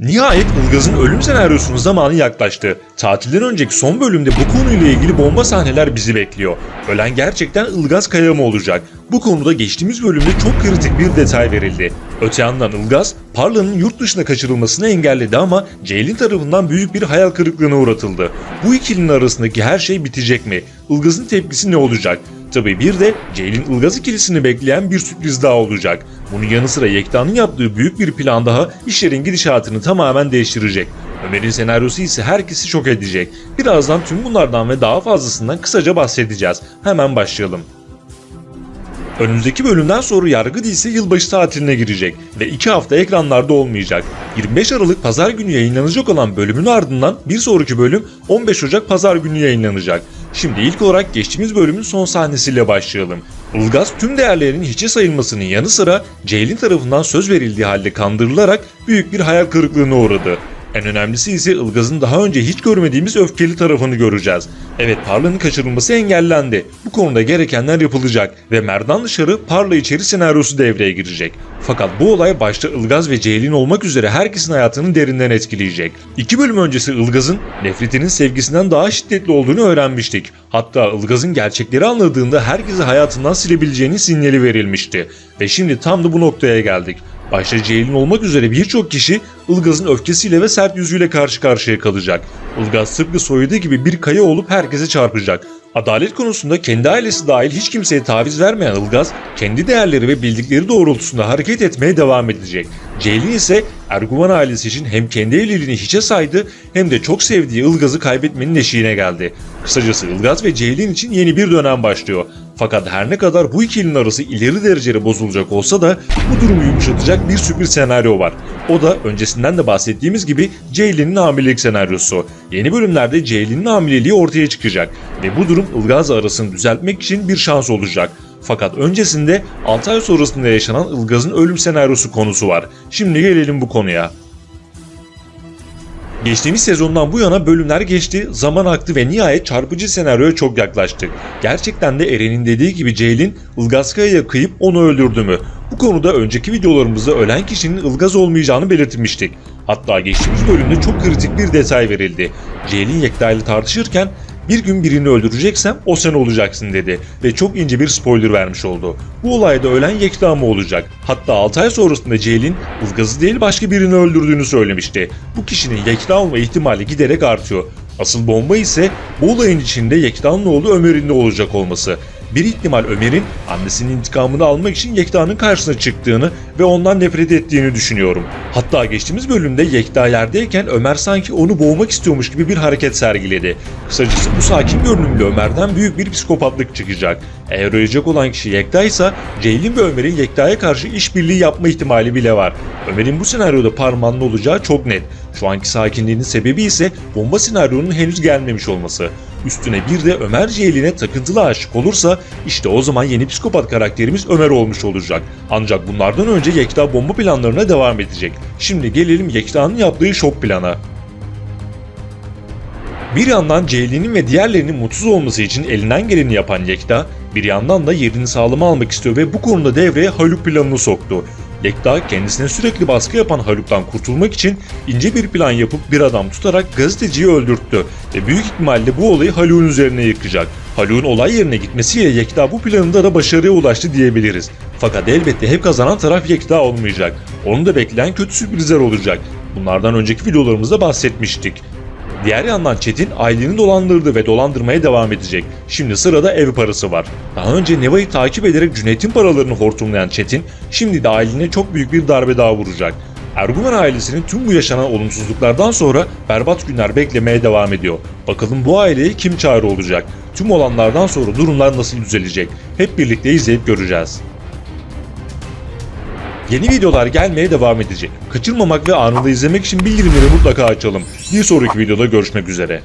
Nihayet Ilgaz'ın ölüm senaryosunun zamanı yaklaştı. Tatilden önceki son bölümde bu konuyla ilgili bomba sahneler bizi bekliyor. Ölen gerçekten Ilgaz Kaya mı olacak? Bu konuda geçtiğimiz bölümde çok kritik bir detay verildi. Öte yandan Ilgaz, Parla'nın yurt dışına kaçırılmasını engelledi ama Ceylin tarafından büyük bir hayal kırıklığına uğratıldı. Bu ikilinin arasındaki her şey bitecek mi? Ilgaz'ın tepkisi ne olacak? Tabii bir de Ceylin Ilgaz ikilisini bekleyen bir sürpriz daha olacak. Bunun yanı sıra Yekta'nın yaptığı büyük bir plan daha işlerin gidişatını tamamen değiştirecek. Ömer'in senaryosu ise herkesi şok edecek. Birazdan tüm bunlardan ve daha fazlasından kısaca bahsedeceğiz. Hemen başlayalım. Önümüzdeki bölümden sonra Yargı dizisi yılbaşı tatiline girecek ve 2 hafta ekranlarda olmayacak. 25 Aralık pazar günü yayınlanacak olan bölümün ardından bir sonraki bölüm 15 Ocak pazar günü yayınlanacak. Şimdi ilk olarak geçtiğimiz bölümün son sahnesiyle başlayalım. Ilgaz tüm değerlerinin hiçe sayılmasının yanı sıra Ceylin tarafından söz verildiği halde kandırılarak büyük bir hayal kırıklığına uğradı. En önemlisi ise Ilgaz'ın daha önce hiç görmediğimiz öfkeli tarafını göreceğiz. Evet Parla'nın kaçırılması engellendi. Bu konuda gerekenler yapılacak ve Merdan dışarı Parla içeri senaryosu devreye girecek. Fakat bu olay başta Ilgaz ve Ceylin olmak üzere herkesin hayatını derinden etkileyecek. İki bölüm öncesi Ilgaz'ın nefretinin sevgisinden daha şiddetli olduğunu öğrenmiştik. Hatta Ilgaz'ın gerçekleri anladığında herkesi hayatından silebileceğinin sinyali verilmişti. Ve şimdi tam da bu noktaya geldik. Başta Ceylin olmak üzere birçok kişi Ilgaz'ın öfkesiyle ve sert yüzüyle karşı karşıya kalacak. Ilgaz tıpkı soyuduğu gibi bir kaya olup herkese çarpacak. Adalet konusunda kendi ailesi dahil hiç kimseye taviz vermeyen Ilgaz, kendi değerleri ve bildikleri doğrultusunda hareket etmeye devam edecek. Ceylin ise Erguvan ailesi için hem kendi evliliğini hiçe saydı hem de çok sevdiği Ilgaz'ı kaybetmenin eşiğine geldi. Kısacası Ilgaz ve Ceylin için yeni bir dönem başlıyor. Fakat her ne kadar bu ikilinin arası ileri derecede bozulacak olsa da bu durumu yumuşatacak bir sürpriz senaryo var. O da öncesinden de bahsettiğimiz gibi Ceylin'in hamilelik senaryosu. Yeni bölümlerde Ceylin'in hamileliği ortaya çıkacak ve bu durum Ilgaz arasını düzeltmek için bir şans olacak. Fakat öncesinde 6 ay sonrasında yaşanan Ilgaz'ın ölüm senaryosu konusu var. Şimdi gelelim bu konuya. Geçtiğimiz sezondan bu yana bölümler geçti, zaman aktı ve nihayet çarpıcı senaryoya çok yaklaştık. Gerçekten de Eren'in dediği gibi Ceylin Ilgaz Kaya'ya kıyıp onu öldürdü mü? Bu konuda önceki videolarımızda ölen kişinin Ilgaz olmayacağını belirtmiştik. Hatta geçtiğimiz bölümde çok kritik bir detay verildi. Ceylin Yekta ile tartışırken bir gün birini öldüreceksem o sen olacaksın dedi ve çok ince bir spoiler vermiş oldu. Bu olayda ölen Yekta mı olacak? Hatta 6 ay sonrasında Ceylin Ilgaz'ı değil başka birini öldürdüğünü söylemişti. Bu kişinin Yekta olma ihtimali giderek artıyor. Asıl bomba ise bu olayın içinde Yekta'nın oğlu Ömer'in de olacak olması. Bir ihtimal Ömer'in annesinin intikamını almak için Yekta'nın karşısına çıktığını ve ondan nefret ettiğini düşünüyorum. Hatta geçtiğimiz bölümde Yekta yerdeyken Ömer sanki onu boğmak istiyormuş gibi bir hareket sergiledi. Kısacası bu sakin görünümlü Ömer'den büyük bir psikopatlık çıkacak. Eğer ölecek olan kişi Yekta ise Ceylin ve Ömer'in Yekta'ya karşı işbirliği yapma ihtimali bile var. Ömer'in bu senaryoda parmağında olacağı çok net. Şu anki sakinliğinin sebebi ise bomba senaryonun henüz gelmemiş olması. Üstüne bir de Ömer Ceylin'e takıntılı aşık olursa işte o zaman yeni psikopat karakterimiz Ömer olmuş olacak. Ancak bunlardan önce Yekta bomba planlarına devam edecek. Şimdi gelelim Yekta'nın yaptığı şok plana. Bir yandan Ceylin'in ve diğerlerinin mutsuz olması için elinden geleni yapan Yekta, bir yandan da yerini sağlama almak istiyor ve bu konuda devreye Haluk planını soktu. Yekta kendisine sürekli baskı yapan Haluk'tan kurtulmak için ince bir plan yapıp bir adam tutarak gazeteciyi öldürttü ve büyük ihtimalle bu olayı Haluk'un üzerine yıkacak. Haluk'un olay yerine gitmesiyle Yekta bu planında da başarıya ulaştı diyebiliriz. Fakat elbette hep kazanan taraf Yekta olmayacak. Onu da bekleyen kötü sürprizler olacak. Bunlardan önceki videolarımızda bahsetmiştik. Diğer yandan Çetin aileni dolandırdı ve dolandırmaya devam edecek. Şimdi sırada ev parası var. Daha önce Neva'yı takip ederek Cüneyt'in paralarını hortumlayan Çetin, şimdi de ailene çok büyük bir darbe daha vuracak. Erguvan ailesinin tüm bu yaşanan olumsuzluklardan sonra berbat günler beklemeye devam ediyor. Bakalım bu aileye kim çağrı olacak? Tüm olanlardan sonra durumlar nasıl düzelecek? Hep birlikte izleyip göreceğiz. Yeni videolar gelmeye devam edecek. Kaçırmamak ve anında izlemek için bildirimleri mutlaka açalım. Bir sonraki videoda görüşmek üzere.